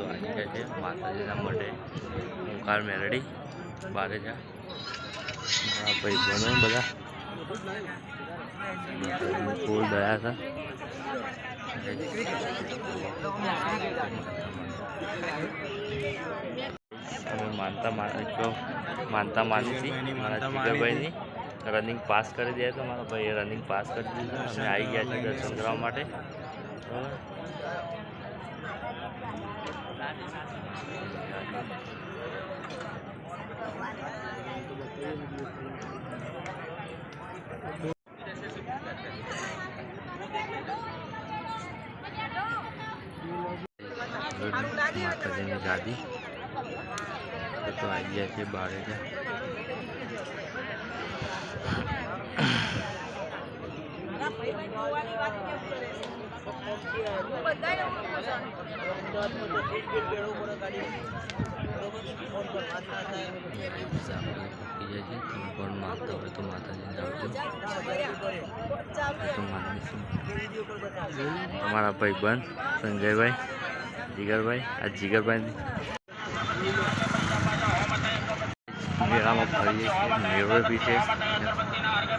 તો આવી ગયા છે માતાજીના માટે ઓંકાર મેલડી. બારે જા મારા ભાઈ બનો બધા. ફૂલ દયા હતા અમે માનતા માન માનતા માની હતી. મારા જીગરભાઈની રનિંગ પાસ કરી દે તો મારા ભાઈએ રનિંગ પાસ કરી દીધું. અમે આવી ગયા છીએ દર્શન કરવા માટે. બરાબર? માતાજીની ગાદી. તો આવી ગયા છે બારે છે? પણ માનતા હોય અમારા ભાઈ બંધ સંજયભાઈ, જીગરભાઈ, આ જીગરભાઈ મેળામાં ફરીએ છીએ, મેળો બી છે.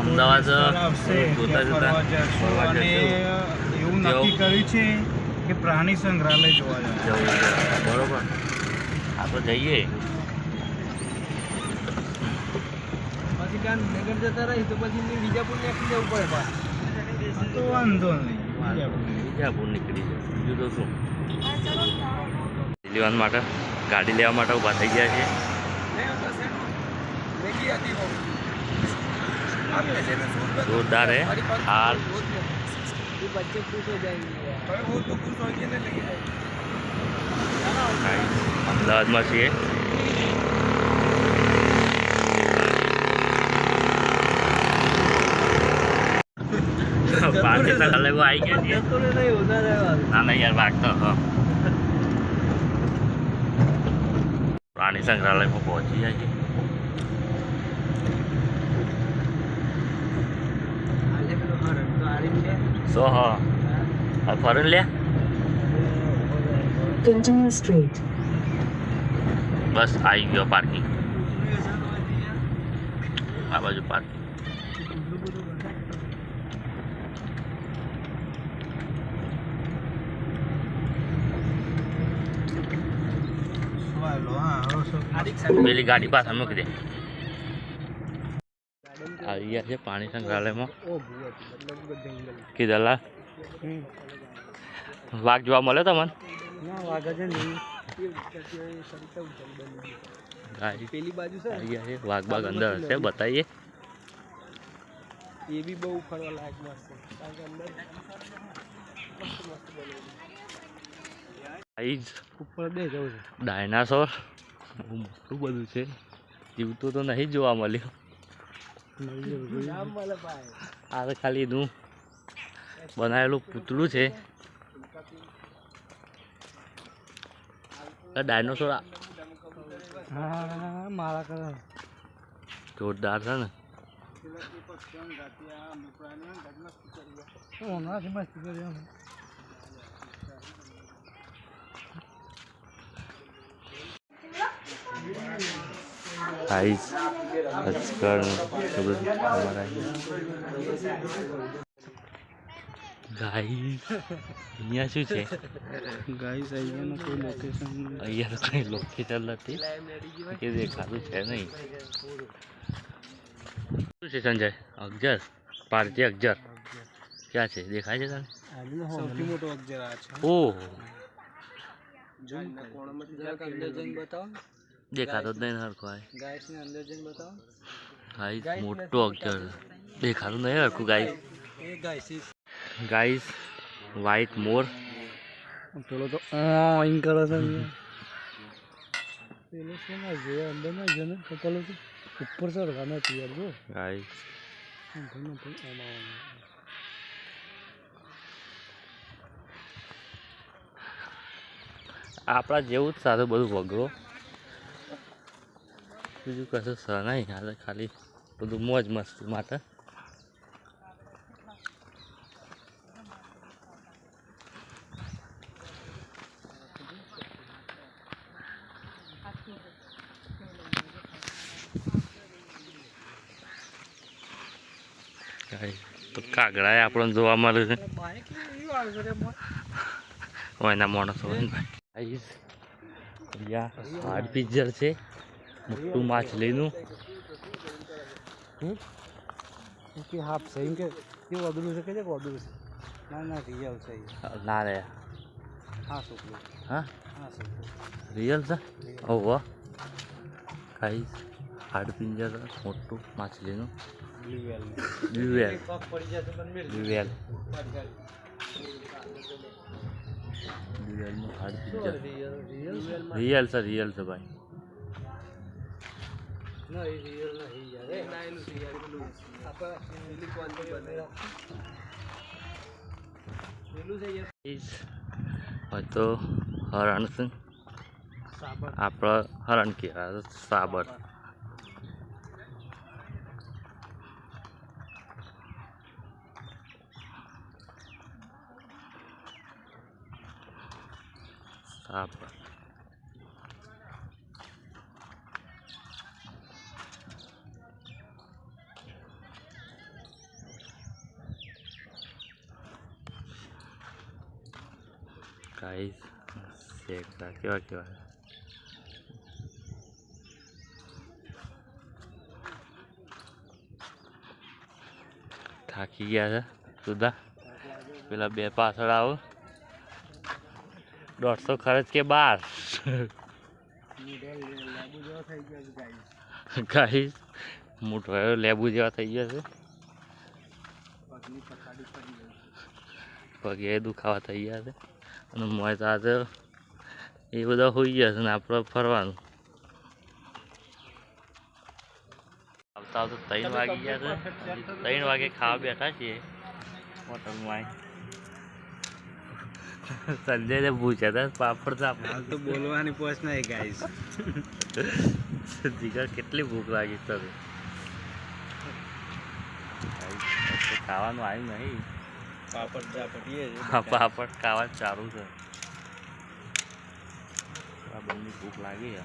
અમદાવાદ જોતા જોતા. એવું નક્કી કર્યું છે કે પ્રાણી સંગ્રહાલય જોવા જવું. બરોબર. આપણે જઈએ. પછી નગર જતા રહી તો પછી બીજાપુર નીકળી જવું પડે તો વાંધો નહીં. બીજાપુર નીકળી જાય બીજું તો શું? લેવા માટે ગાડી લેવા માટે ઊભા થઈ ગયા છે જોરદાર અમદાવાદમાં છીએ. બાકી આવી ગયા છીએ. ના ના યાર વાગતો હા. પ્રાણી સંગ્રહાલયમાં પહોંચી જાય છે સો હા આ ફરીને લે Continue straight. બસ આવી ગયો પાર્કિંગ આ બાજુ પાર્કિંગ પેલી ગાડી પાછળ મૂકી દે. આવી ગયા છે પાણી સંગ્રહાલયમાં. કીધેલા. વાઘ જોવા મળે તમને? વાઘ બાગ અંદર હશે બતાવીએ. એ બી બહુ ફરવા લાયક મસ્ત ડાયનાસોર મોટું બધું છે. જીવતું તો નહીં જોવા મળ્યું. આ તો ખાલી એનું બનાવેલું પૂતળું છે. ડાયનોસોર જોરદાર છે ને. મસ્તી કરી એ બધું અમારા ગાઈસ અહીંયા શું છે? ગાઈસ અહીંયાનું કોઈ લોકેશન અહીંયા તો કઈ લોકેશન નથી. કે દેખાતું છે નહીં. શું છે સંજય? અગજર? ભારતીય અગજર? ક્યાં છે? દેખાય છે તને? સૌથી મોટો અગજર આ છે. ઓહ. ઝૂમ કોણમાંથી જરાક અંદર જઈને બતાવો દેખાતો જ નહીં હરખો આય. ગાઈસ ને અંદર જઈને બતાવો. ગાઈસ મોટો અક્ષર દેખાતું નહીં હરખું ગાઈસ એ ગાઈસ ગાઈસ વ્હાઈટ મોર પેલો તો ઓઈન કરે છે પેલો છે ને જે અંદર ના છે ને તો પેલો તો ઉપર ચડવાનો નથી યાર જો. ગાઈસ ઘણો પણ આમાં આપણા જેવું જ સારું બધું વગરો. બીજું કશું નહીં, હાલ ખાલી બધું મોજ મસ્તી માટે. તો કાગડા આપણને જોવા મળે છે. એના માણસો હોય ને ભાઈ. પિક્ચર છે. મોટું માછલીનું હાફ છે. એમ કે કેવું છે? કે છે અદરું છે? ના ના રિયલ છે ના રે. હા છોકરું. હા? હા છોકરું. રિયલ છે? ઓહો કાંઈ હાર્ડ પિંજર મોટું માછલીનું બ્લુ વેલ બ્યુવેલ પગ પડી જશે પણ મેળ બ્યુવેલ બ્યુવેલનું હાર્ડ પિંજર રિયલ રિયલ રિયલ છે રિયલ છે ભાઈ. ના એ રિયલ નહીં યાર એ ના એનું રિયલ પેલું આપણે સિલિકોનથી બનેલા પેલું છે યાર ઈજ હોય તો હરણ છે સાબર આપણે હરણ કહેવાય સાબર સાબર ગાઈસ શેકડા કેવા કેવા થાકી ગયા છે સુધા પેલા બે પાછળ આવો દોઢસો ખર્ચ કે બાર ગાઈસ મોટો લેબુ જેવા થઈ ગયા છે પગે દુખાવા થઈ ગયા છે અને મોય તો એ બધા હોઈ ગયા છે ને આપણે ફરવાનું. આવતા આવતા ત્રણ વાગી ગયા છે. ત્રણ વાગે ખાવા બેઠા છીએ. હોટલમાં સંજયને પૂછ્યા હતા પાપડ આપણે તો બોલવાની પોચ નહીં ગાઈસ જીગર કેટલી ભૂખ લાગી તને? ખાવાનું આવ્યું નહીં. પાપડ ચાપડીએ હા પાપડ ખાવા ચાલુ છે. આ બંને ભૂખ લાગી છે.